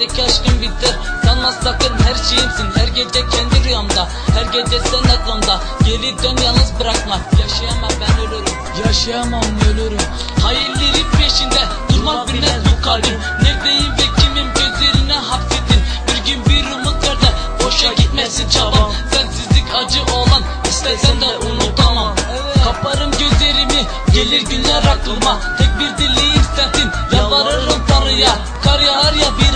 Sendeki aşkın biter Sanma sakın her şeyimsin. Her gece kendi rüyamda. Her gece sen aklımda. Geri dön yalnız bırakma. Yaşayamam ben ölürüm. Yaşayamam ölürüm. Hayallerin peşinde. Durmak bilmez bu kalbim. Neredeyim ve kimim gözlerine hapsettin. Bir gün bir umut ver de Boşa gitmesin çabam. Sensizlik acı olan İstesen de unutamam. Kaparım gözlerimi Gelir günler aklıma. Tek bir dileğim sensin. Yalvarırım yağar ya bir